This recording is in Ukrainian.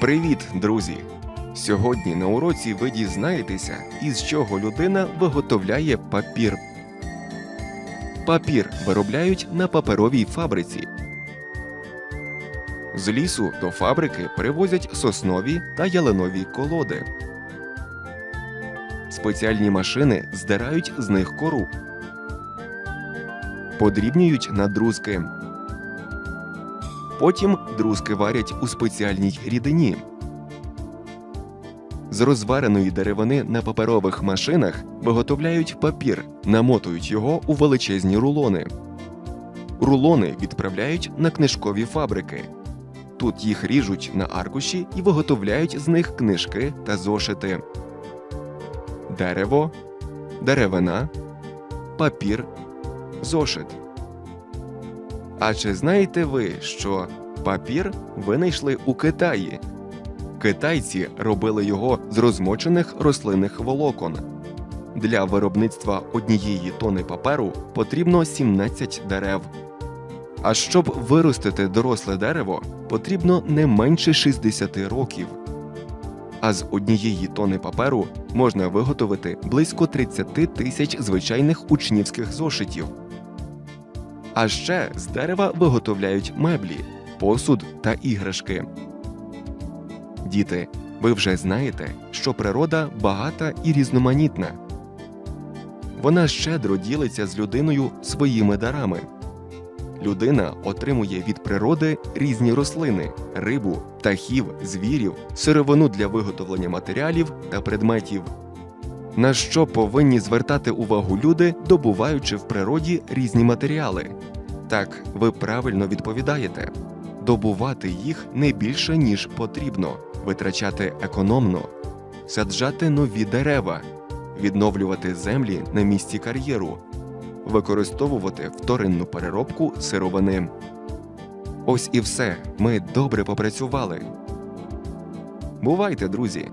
Привіт, друзі! Сьогодні на уроці ви дізнаєтеся, із чого людина виготовляє папір. Папір виробляють на паперовій фабриці. З лісу до фабрики привозять соснові та ялинові колоди. Спеціальні машини здирають з них кору. Подрібнюють на друзки. Потім друзки варять у спеціальній рідині. З розвареної деревини на паперових машинах виготовляють папір, намотують його у величезні рулони. Рулони відправляють на книжкові фабрики. Тут їх ріжуть на аркуші і виготовляють з них книжки та зошити. Дерево, деревина, папір, зошит. А чи знаєте ви, що папір винайшли у Китаї? Китайці робили його з розмочених рослинних волокон. Для виробництва однієї тони паперу потрібно 17 дерев. А щоб виростити доросле дерево, потрібно не менше 60 років. А з однієї тони паперу можна виготовити близько 30 тисяч звичайних учнівських зошитів. А ще з дерева виготовляють меблі, посуд та іграшки. Діти, ви вже знаєте, що природа багата і різноманітна. Вона щедро ділиться з людиною своїми дарами. Людина отримує від природи різні рослини, рибу, птахів, звірів, сировину для виготовлення матеріалів та предметів. На що повинні звертати увагу люди, добуваючи в природі різні матеріали? Так, ви правильно відповідаєте. Добувати їх не більше, ніж потрібно, витрачати економно, саджати нові дерева, відновлювати землі на місці кар'єру, використовувати вторинну переробку сировини. Ось і все. Ми добре попрацювали. Бувайте, друзі!